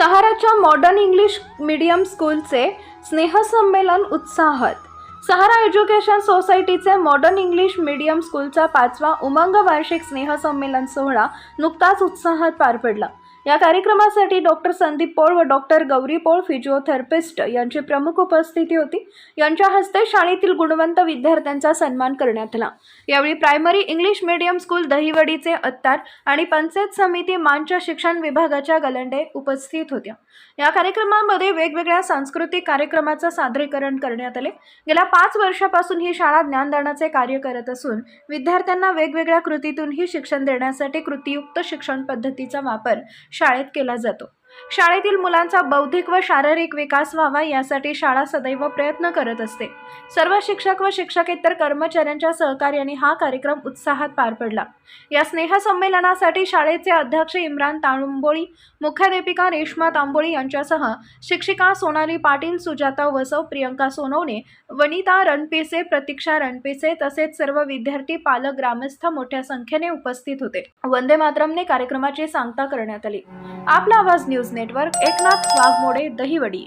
सहाराच्या modern English medium स्कूलचे स्नेहसंमेलन उत्साहात. सहारा एज्युकेशन सोसायटीचे मॉडर्न इंग्लिश मीडियम स्कूलचा पाचवा उमंग वार्षिक स्नेहसंमेलन सोहळा नुकताच उत्साहात पार पडला. या कार्यक्रमासाठी डॉक्टर संदीप पोळ व डॉक्टर गौरी पोळ फिजिओथेरपिस्ट यांची प्रमुख उपस्थिती होती. यांच्या हस्ते शाळेतील गुणवंत विद्यार्थ्यांचा सन्मान करण्यात आला. यावेळी प्रायमरी इंग्लिश मीडियम स्कूल दहिवडीचे अत्तार आणि पंचायत समिती मानच्या शिक्षण विभागाच्या गलंडे उपस्थित होत्या. या कार्यक्रमामध्ये वेगवेगळ्या सांस्कृतिक कार्यक्रमाचं सादरीकरण करण्यात आले. गेल्या पाच वर्षापासून ही शाळा ज्ञानदानाचे कार्य करत असून विद्यार्थ्यांना वेगवेगळ्या कृतीतूनही शिक्षण देण्यासाठी कृतीयुक्त शिक्षण पद्धतीचा वापर शाळेत केला जातो. शाळेतील मुलांचा बौद्धिक व शारीरिक विकास व्हावा यासाठी शाळा सदैव प्रयत्न करत असते. सर्व शिक्षक व शिक्षकेतर कर्मचाऱ्यांच्या सहकार्याने हा कार्यक्रम उत्साहात पार पडला. या स्नेहसंमेलनासाठी शाळेचे अध्यक्ष इम्रान तांबोळी मुख्याध्यापिका रेश्मा तांबोळी यांच्यासह शिक्षिका सोनाली पाटील सुजाता वसव प्रियंका सोनवणे वनिता रणपिसे प्रतीक्षा रणपिसे तसेच सर्व विद्यार्थी पालक ग्रामस्थ मोठ्या संख्येने उपस्थित होते. वंदे मातरमने कार्यक्रमाची सांगता करण्यात आली. आपला आवाज न्यूज नेटवर्क एकनाथ वाघमोडे दहिवडी